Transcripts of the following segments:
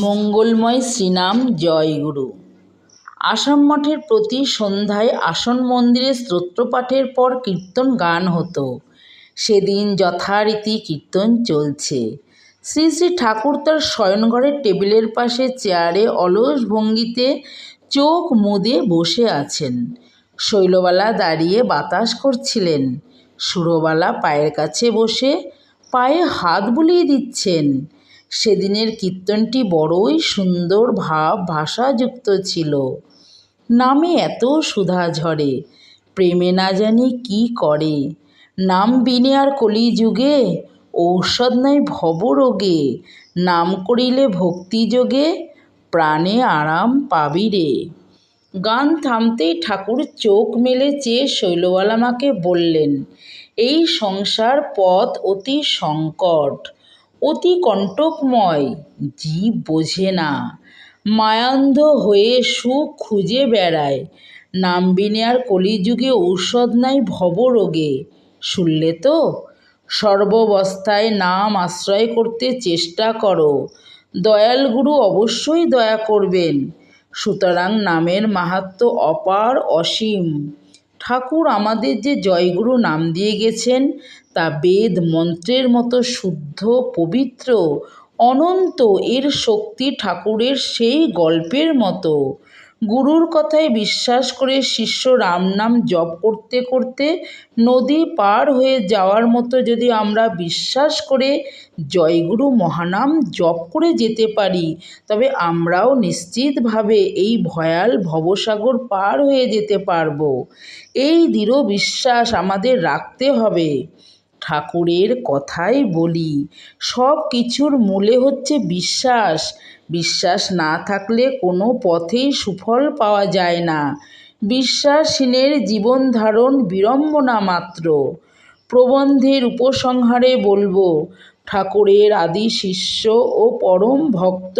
মঙ্গলময় শ্রীনাম জয়গুরু। আসাম মঠের প্রতি সন্ধ্যায় আসন মন্দিরে স্তোত্রপাঠের পর কীর্তন গান হতো। সেদিন যথারীতি কীর্তন চলছে। শ্রী শ্রী ঠাকুর তার শয়নঘরের টেবিলের পাশে চেয়ারে অলস ভঙ্গিতে চোখ মুদে বসে আছেন। শৈলবালা দাঁড়িয়ে বাতাস করছিলেন। সুরবালা পায়ের কাছে বসে পায়ে হাত বুলিয়ে দিচ্ছেন। সেদিনের কীর্তনটি বড়ই সুন্দর ভাব ভাষাযুক্ত ছিল। নামে এত সুধা ঝরে, প্রেমে না জানি কি করে। নাম বিনে আর কলিযুগে, ঔষধ নাই ভবরোগে। নাম করিলে ভক্তিযোগে প্রাণে আরাম পাবি রে। গান থামতেই ঠাকুর চোখ মেলে চেয়ে শৈলবালা মাকে বললেন, এই সংসার পথ অতি সংকট। অতি কণ্টকময়, জীব বোঝে না। মায়ান্ধ হয়ে সুখ খুঁজে বেড়ায়। নাম বিনে আর কলিযুগে ঔষধ নাই ভবরোগে। শুনলে তো? সর্ববস্থায় নাম আশ্রয় করতে চেষ্টা করো। দয়াল গুরু অবশ্যই দয়া করবেন। সুতরাং নামের মাহাত্ম্য অপার অসীম। ঠাকুর আমাদের যে জয়গুরু নাম দিয়ে গেছেন, তা বেদ মন্ত্রের মতো শুদ্ধ, পবিত্র, অনন্ত এর শক্তি ঠাকুরের সেই গল্পের মতো। গুরুর কথায় বিশ্বাস করে শিষ্য রাম নাম জপ করতে করতে নদী পার হয়ে যাওয়ার মতো যদি আমরা বিশ্বাস করে জয়গুরু মহানাম জপ করে যেতে পারি, তবে আমরাও নিশ্চিতভাবে এই ভয়াল ভবসাগর পার হয়ে যেতে পারব। এই দৃঢ় বিশ্বাস আমাদের রাখতে হবে। ঠাকুরের কথাই বলি। সব কিছুর মূলে হচ্ছে বিশ্বাস। বিশ্বাস না থাকলে কোনো পথেই সুফল পাওয়া যায় না। বিশ্বাসহীনের জীবন ধারণ বিড়ম্বনা মাত্র। প্রবন্ধের উপসংহারে বলব, ঠাকুরের আদি শিষ্য ও পরম ভক্ত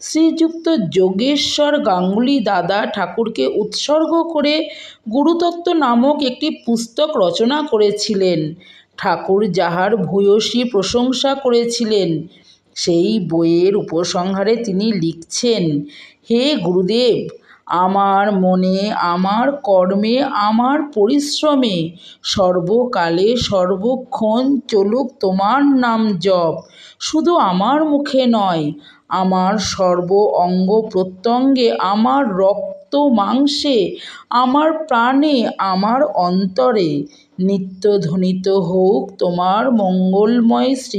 শ্রীযুক্ত যোগেশ্বর গাঙ্গুলি দাদা ঠাকুরকে উৎসর্গ করে গুরুতত্ত্ব নামক একটি পুস্তক রচনা করেছিলেন। ঠাকুর যাহার ভূয়সী প্রশংসা করেছিলেন, সেই বইয়ের উপসংহারে তিনি লিখছেন, হে গুরুদেব, আমার মনে, আমার কর্মে, আমার পরিশ্রমে সর্বকালে সর্বক্ষণ চলুক তোমার নাম জপ। শুধু আমার মুখে নয়, আমার সর্ব অঙ্গ প্রত্যঙ্গে আমার রক্ত মাংসে আমার প্রাণে আমার অন্তরে নিত্য ধ্বনিত হোক তোমার মঙ্গলময় শ্রী